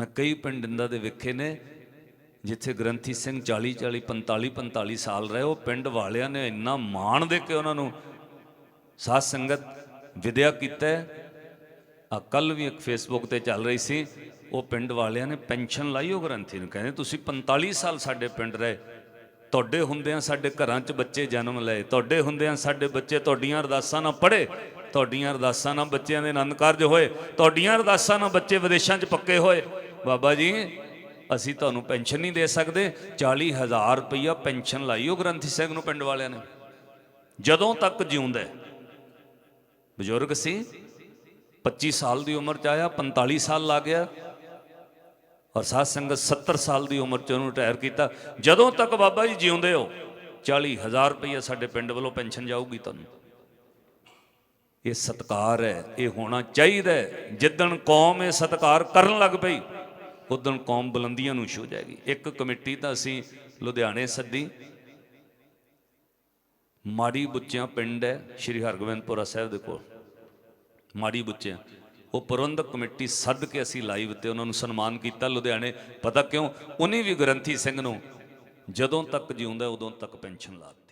ਮੈਂ ਕਈ ਪਿੰਡ ਇੰਦਾ ਦੇ ਵੇਖੇ ਨੇ, ਜਿੱਥੇ ਗ੍ਰੰਥੀ ਸਿੰਘ 40 40 45 45 ਸਾਲ ਰਹੇ, ਉਹ ਪਿੰਡ ਵਾਲਿਆਂ ਨੇ ਇੰਨਾ ਮਾਣ ਦੇ ਕੇ ਉਹਨਾਂ ਨੂੰ ਸਾਧ ਸੰਗਤ ਵਿਦਿਆ ਕੀਤਾ ਆ ਕੱਲ ਵੀ ਇੱਕ ਫੇਸਬੁੱਕ ਤੇ ਚੱਲ ਰਹੀ ਸੀ, ਉਹ ਪਿੰਡ ਵਾਲਿਆਂ ਨੇ ਪੈਨਸ਼ਨ ਲਾਈ ਉਹ ਗ੍ਰੰਥੀ ਨੂੰ, ਕਹਿੰਦੇ ਤੁਸੀਂ 45 ਸਾਲ ਸਾਡੇ ਪਿੰਡ ਰਹੇ, ਤੁਹਾਡੇ ਹੁੰਦਿਆਂ ਸਾਡੇ ਘਰਾਂ 'ਚ ਬੱਚੇ ਜਨਮ ਲਏ, ਤੁਹਾਡੇ ਹੁੰਦਿਆਂ ਸਾਡੇ ਬੱਚੇ ਤੁਹਾਡੀਆਂ ਅਰਦਾਸਾਂ ਨਾਲ ਪੜ੍ਹੇ, ਤੁਹਾਡੀਆਂ ਅਰਦਾਸਾਂ ਨਾਲ ਬੱਚਿਆਂ ਦੇ ਆਨੰਦ ਕਾਰਜ ਹੋਏ, ਤੁਹਾਡੀਆਂ ਅਰਦਾਸਾਂ ਨਾਲ ਬੱਚੇ ਵਿਦੇਸ਼ਾਂ 'ਚ ਪੱਕੇ ਹੋਏ ਬਾਬਾ ਜੀ, ਅਸੀਂ ਤੁਹਾਨੂੰ ਪੈਨਸ਼ਨ ਨਹੀਂ ਦੇ ਸਕਦੇ। 40000 ਰੁਪਈਆ ਪੈਨਸ਼ਨ ਲਾਈ ਉਹ ਗ੍ਰੰਥੀ ਸਿੰਘ ਨੂੰ ਪਿੰਡ ਵਾਲਿਆਂ ਨੇ। ਜਦੋਂ ਤੱਕ ਜਿਉਂਦਾ ਬਜ਼ੁਰਗ ਸੀ 25 ਸਾਲ ਦੀ ਉਮਰ ਚ ਆਇਆ 45 ਸਾਲ ਲੱਗ ਗਿਆ। ਔਰ ਸਾਧ ਸੰਗਤ 70 ਸਾਲ ਦੀ ਉਮਰ ਚ ਉਹਨੂੰ ਰਿਟਾਇਰ ਕੀਤਾ। ਜਦੋਂ ਤੱਕ ਬਾਬਾ ਜੀ ਜਿਉਂਦੇ ਹੋ 40000 ਰੁਪਏ ਸਾਡੇ ਪਿੰਡ ਵੱਲੋਂ ਪੈਨਸ਼ਨ ਜਾਊਗੀ ਤੁਹਾਨੂੰ। ਇਹ ਸਤਕਾਰ ਹੈ, ਇਹ ਹੋਣਾ ਚਾਹੀਦਾ ਹੈ। ਜਿੱਦਣ ਕੌਮ ਇਹ ਸਤਕਾਰ ਕਰਨ ਲੱਗ ਪਈ ਉਦੋਂ ਕੌਮ ਬੁਲੰਦੀਆਂ ਨੂੰ ਛੂ ਜਾਏਗੀ। ਇੱਕ ਕਮੇਟੀ ਤਾਂ ਅਸੀਂ ਲੁਧਿਆਣੇ ਸੱਦੀ। ਮਾੜੀ ਬੁੱਚਿਆਂ ਪਿੰਡ ਹੈ, ਸ਼੍ਰੀ ਹਰਗੋਬਿੰਦਪੁਰਾ ਸਾਹਿਬ ਦੇ ਕੋਲ। ਮਾੜੀ ਬੁੱਚਿਆਂ। ਉਹ ਪ੍ਰਬੰਧਕ ਕਮੇਟੀ ਸੱਦ ਕੇ ਅਸੀਂ ਲਾਈਵ ਤੇ ਉਹਨਾਂ ਨੂੰ ਸਨਮਾਨ ਕੀਤਾ ਲੁਧਿਆਣੇ। ਪਤਾ ਕਿਉਂ? ਉਹਨੇ ਵੀ ਗ੍ਰੰਥੀ ਸਿੰਘ ਨੂੰ ਜਦੋਂ ਤੱਕ ਜਿਉਂਦਾ, ਉਦੋਂ ਤੱਕ ਪੈਨਸ਼ਨ ਲਾ ਦਿੱਤੀ।